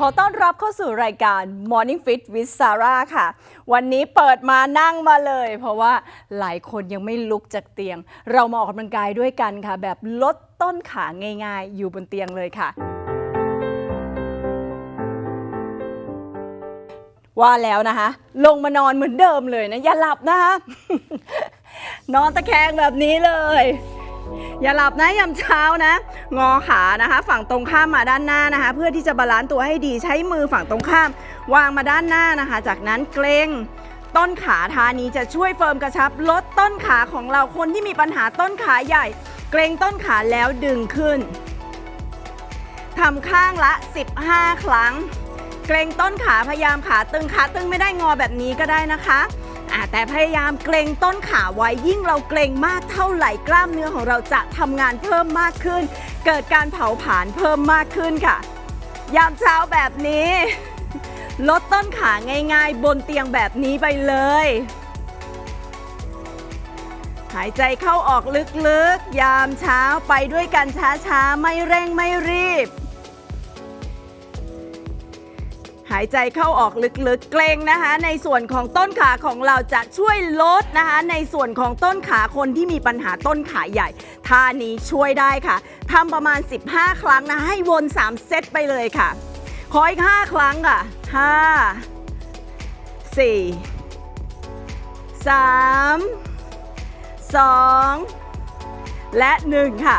ขอต้อนรับเข้าสู่รายการ Morning Fit with Sarah ค่ะ วันนี้เปิดมานั่งมาเลย เพราะว่าหลายคนยังไม่ลุกจากเตียง เรามาออกกำลังกายด้วยกันค่ะ แบบลดต้นขาง่ายๆ อยู่บนเตียงเลยค่ะ ว่าแล้วนะคะ ลงมานอนเหมือนเดิมเลยนะ อย่าหลับนะคะ นอนตะแคงแบบนี้เลย อย่าหลับนะยามเช้านะ งอขานะคะ ฝั่งตรงข้ามมาด้านหน้านะคะ เพื่อที่จะบาลานซ์ตัวให้ดีใช้มือฝั่งตรงข้าม วางมาด้านหน้านะคะ จากนั้นเกรงต้นขาท่านี้จะช่วยเฟิร์มกระชับ ลดต้นขาของเราคนที่มีปัญหาต้นขาใหญ่ เกรงต้นขาแล้วดึงขึ้นทำข้างละ 15 ครั้ง เกรงต้นขาพยายามขาตึงขาตึงไม่ได้งอแบบนี้ก็ได้นะคะ อ่าแต่พยายามเกรงต้นขาไว้ยิ่งเราเกรงมากเท่าไหร่กล้ามเนื้อของเราจะทำงานเพิ่มมากขึ้น เกิดการเผาผลาญเพิ่มมากขึ้นค่ะ ยามเช้าแบบนี้ ลดต้นขาง่ายๆ บนเตียงแบบนี้ไปเลย หายใจเข้าออกลึกๆ ยามเช้าไปด้วยกันช้าๆ ไม่เร่งไม่รีบ หายใจเข้าออกลึกๆ เกรงนะคะ ในส่วนของต้นขาของเราจะช่วยลดนะคะ ในส่วนของต้นขาคนที่มีปัญหาต้นขาใหญ่ท่านี้ช่วยได้ค่ะทำประมาณ 15 ครั้งนะ ให้วน 3 เซตไปเลยค่ะ ขออีก 5 ครั้งค่ะ 5 4 3 2 และ 1 ค่ะ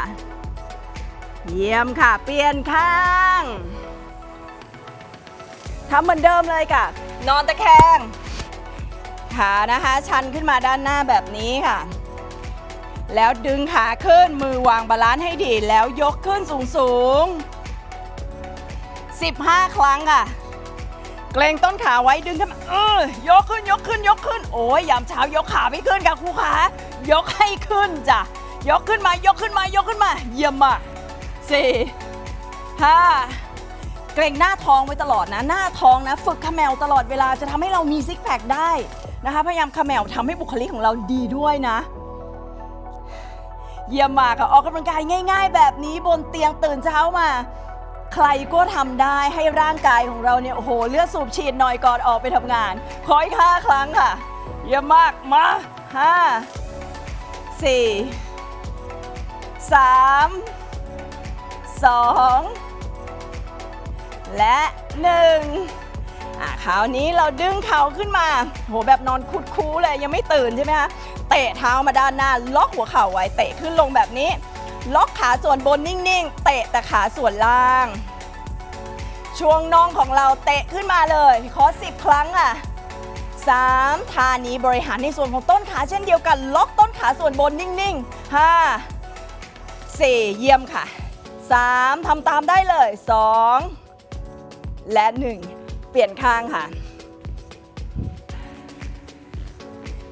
เยี่ยมค่ะ เปลี่ยนข้าง ทำเหมือนเดิมเลยค่ะ นอนตะแคงขานะคะ ชันขึ้นมาด้านหน้าแบบนี้ค่ะ แล้วดึงขาขึ้นมือวางบาลานซ์ให้ดี แล้วยกขึ้นสูงสูง15 ครั้งค่ะ เกรงต้นขาไว้ดึงขึ้นเออยกขึ้นยกขึ้นยกขึ้น โอ้ยยามเช้ายกขาไม่ขึ้นค่ะครูขายกให้ขึ้นจ้ะยกขึ้นมายกขึ้นมายกขึ้นมา เยี่ยมมากสี่ห้า เกรงหน้าท้องไว้ตลอดนะ หน้าท้องนะ ฝึกขมวตลอดเวลาจะทำให้เรามีซิกแพคได้นะคะ พยายามขมวทำให้บุคลิกของเราดีด้วยนะ เยี่ยมมากค่ะออกกำลังกายง่าย ๆ แบบนี้บนเตียงตื่นเช้ามา ใครก็ทำได้ให้ร่างกายของเราเนี่ยโอ้โหเลือดสูบฉีดหน่อยก่อนออกไปทำงานขออีกห้าครั้งค่ะ เยี่ยมมากมาห้าสี่สามสอง และหนึ่งอะคราวนี้เราดึงเข่าขึ้นมา โหแบบนอนคุดคูเลยยังไม่ตื่นใช่ไหมคะ เตะเท้ามาด้านหน้า ล็อกหัวเข่าไว้ เตะขึ้นลงแบบนี้ ล็อกขาส่วนบนนิ่งๆ เตะแต่ขาส่วนล่าง ช่วงน่องของเราเตะขึ้นมาเลย ขอ 10 ครั้งอะ3ท่านี้บริหารในส่วนของต้นขาเช่นเดียวกัน ล็อกต้นขาส่วนบนนิ่งๆ5 4เยี่ยมค่ะ3ทำตามได้เลย2 และ 1 เปลี่ยนข้างค่ะ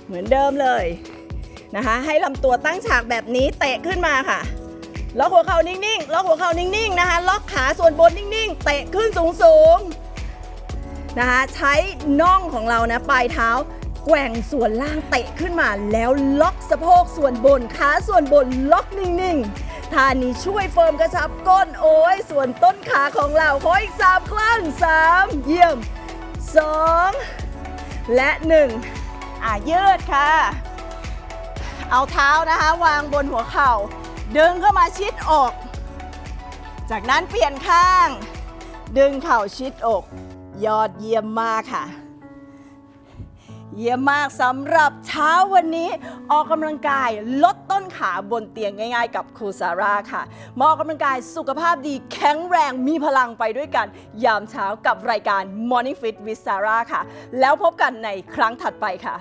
เหมือนเดิมเลยนะคะ ให้ลำตัวตั้งฉากแบบนี้เตะขึ้นมาค่ะล็อกหัวเข่านิ่งๆล็อกหัวเข่านิ่งๆนะคะล็อกขาส่วนบนนิ่งๆ เตะขึ้นสูงๆนะคะใช้น่องของเรานะปลายเท้าแกว่งส่วนล่างเตะขึ้นมาแล้วล็อกสะโพกส่วนบนขาส่วนบนล็อกนิ่งๆ ท่านี้ช่วยเฟิร์มกระชับก้นโอ้ย ส่วนต้นขาของเราขออีก3ครั้ง3เยี่ยม2และ1อะยืดค่ะ เอาเท้านะคะ วางบนหัวเข่า ดึงเข้ามาชิดอก จากนั้นเปลี่ยนข้าง ดึงเข่าชิดอก ยอดเยี่ยมมากค่ะ เยี่ยมมากสำหรับเช้าวันนี้ ออกกำลังกายลดต้นขาบนเตียงง่าย ๆ กับครูซาร่าค่ะมาออกกำลังกายสุขภาพดีแข็งแรงมีพลังไปด้วยกัน ยามเช้ากับรายการ Morning Fit with Sarah ค่ะ แล้วพบกันในครั้งถัดไปค่ะ